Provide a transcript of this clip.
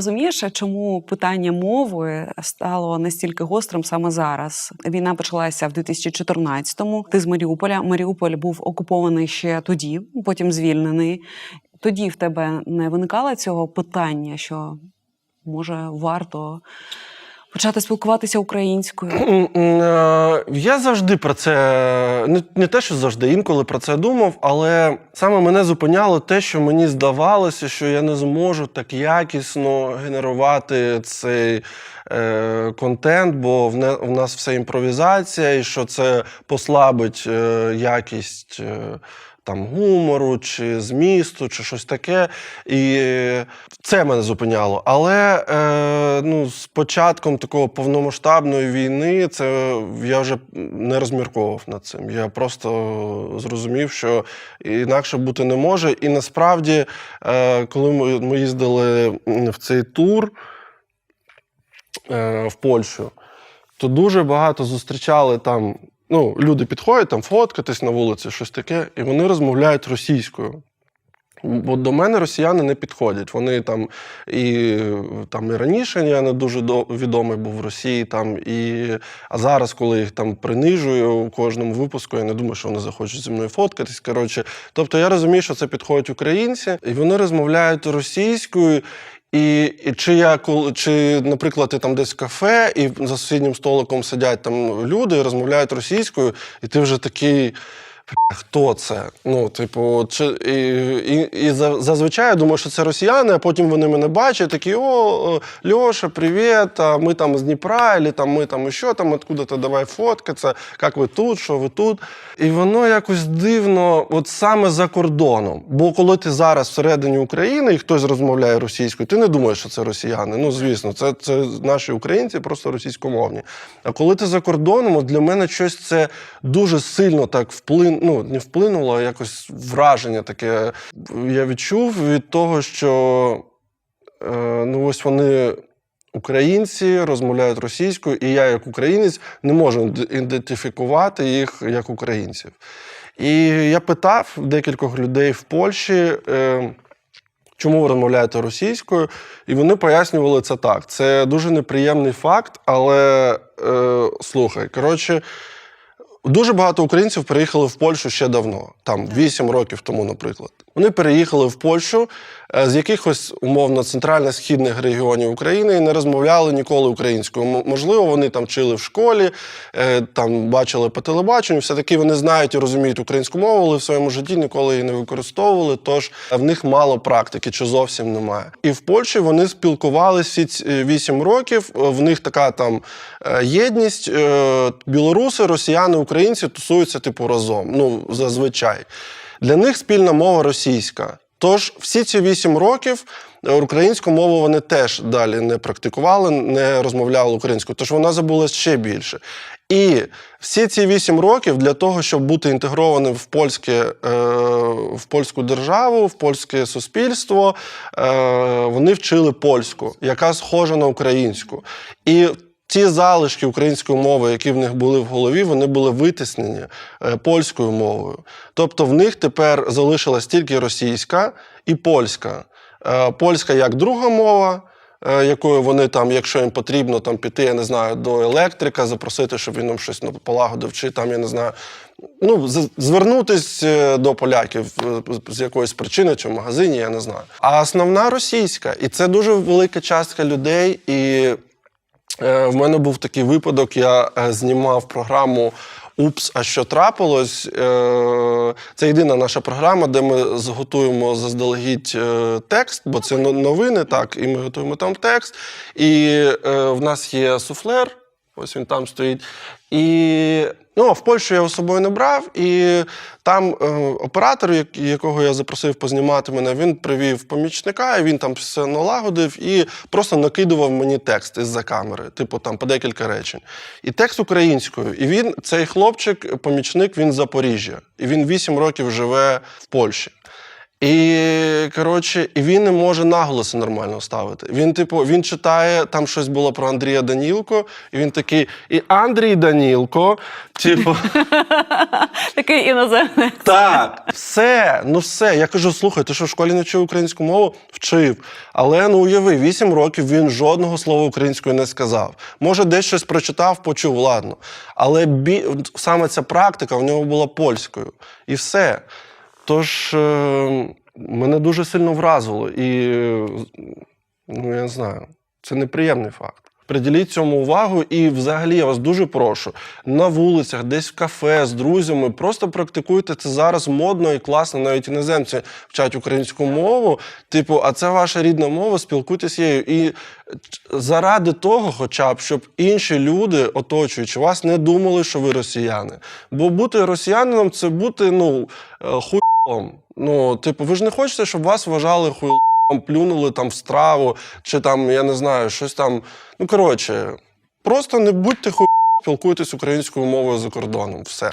Розумієш, чому питання мови стало настільки гострим саме зараз? Війна почалася в 2014-му. Ти з Маріуполя. Маріуполь був окупований ще тоді, потім звільнений. Тоді в тебе не виникало цього питання, що може варто почати спілкуватися українською? Е, Я завжди про це не, не те, що завжди інколи про це думав, але саме мене зупиняло те, що мені здавалося, що я не зможу так якісно генерувати цей е, контент, бо в, не, в нас все імпровізація, і що це послабить е, якість. Е, там гумору, чи змісту, чи щось таке. І це мене зупиняло. Але е, ну, з початком такого повномасштабної війни це я вже не розмірковував над цим. Я просто зрозумів, що інакше бути не може. І насправді, е, коли ми, ми їздили в цей тур е, в Польщу, то дуже багато зустрічали там. Ну, люди підходять там фоткатись на вулиці, щось таке, і вони розмовляють російською. Бо до мене росіяни не підходять. Вони там і там і раніше я не дуже відомий був в Росії. Там і а зараз, коли їх там принижую у кожному випуску, я не думаю, що вони захочуть зі мною фоткатись. Коротше, тобто я розумію, що це підходять українці, і вони розмовляють російською. І, і чи я чи, наприклад, ти там десь в кафе, і за сусіднім столиком сидять там люди розмовляють російською, і ти вже такий. «Бля, Хто це? Ну, типу, чи, і, і, і за- зазвичай я думаю, що це росіяни, а потім вони мене бачать, такі: о, Льоша, привіт, а ми там з Дніпра, або там ми там що там, откуда-то давай фоткатися, як ви тут, що ви тут. І воно якось дивно, от саме за кордоном. Бо коли ти зараз всередині України і хтось розмовляє російською, ти не думаєш, що це росіяни. Ну, звісно, це, це наші українці, просто російськомовні. А коли ти за кордоном, от для мене щось це дуже сильно так вплин, ну, не вплинуло, якось враження таке. Я відчув від того, що е, ну, ось вони. Українці розмовляють російською, і я, як українець, не можу ідентифікувати їх як українців. І я питав декількох людей в Польщі, е, чому ви розмовляєте російською, і вони пояснювали це так. Це дуже неприємний факт, але е, слухай, коротше. Дуже багато українців переїхали в Польщу ще давно, там 8 років тому, наприклад. Вони переїхали в Польщу е, з якихось умовно центрально-східних регіонів України і не розмовляли ніколи українською. Можливо, вони там вчили в школі, е, там бачили по телебаченню, все таки вони знають і розуміють українську мову, але в своєму житті ніколи її не використовували. Тож в них мало практики чи зовсім немає. І в Польщі вони спілкувалися 8 років. е, В них така там е, єдність. е, Білоруси, росіяни, українці тусуються типу разом. Ну зазвичай. Для них спільна мова російська. Тож всі ці вісім років е, українську мову вони теж далі не практикували, не розмовляли українською, тож вона забулась ще більше. І всі ці вісім років для того, щоб бути інтегрованим в польське, е, в польську державу, в польське суспільство, е, вони вчили польську, яка схожа на українську. І ті залишки української мови, які в них були в голові, вони були витиснені е, польською мовою. Тобто в них тепер залишилась тільки російська і польська. Е, Польська як друга мова. е, Якою вони там, якщо їм потрібно там піти, я не знаю, до електрика, запросити, щоб він нам щось ну, полагодив, чи там, я не знаю, ну, звернутись до поляків з якоїсь причини, чи в магазині, я не знаю. А основна російська. І це дуже велика частка людей. І В мене був такий випадок. Я е, знімав програму Упс, а що трапилось? Е, Це єдина наша програма, де ми зготуємо заздалегідь е, текст, бо це но- новини, так, і ми готуємо там текст. І е, в нас є суфлер, ось він там стоїть. І ну, в Польщу я з собою не брав, і там е, оператор, якого я запросив познімати мене, він привів помічника, і він там все налагодив і просто накидував мені текст із-за камери, типу там по декілька речень. І текст українською. І він, цей хлопчик, помічник, він з Запоріжжя. І він 8 років живе в Польщі. І коротше, і він не може наголоси нормально ставити. Він, типу, він читає, там щось було про Андрія Данілко, і він такий, і Андрій Данілко, типу. Такий іноземний. Так, все, ну все. Я кажу, слухай, ти що в школі не вчив українську мову? Вчив. Але ну уяви, вісім років він жодного слова українською не сказав. Може, десь щось прочитав, почув, ладно. Але бі... саме ця практика в нього була польською. І все. Тож е... мене дуже сильно вразило. І е, ну, я не знаю, це неприємний факт. Приділіть цьому увагу, і взагалі я вас дуже прошу на вулицях, десь в кафе з друзями. Просто практикуйте це зараз модно і класно. Навіть іноземці вчать українську мову. Типу, а це ваша рідна мова, спілкуйтесь нею. І заради того, хоча б, щоб інші люди, оточуючи вас, не думали, що ви росіяни. Бо бути росіянином це бути ну е, хуйом. Ну, типу, ви ж не хочете, щоб вас вважали хуйлом, плюнули там в страву, чи там, я не знаю, щось там. Ну, коротше, просто не будьте хуй, спілкуйтесь українською мовою за кордоном. Все.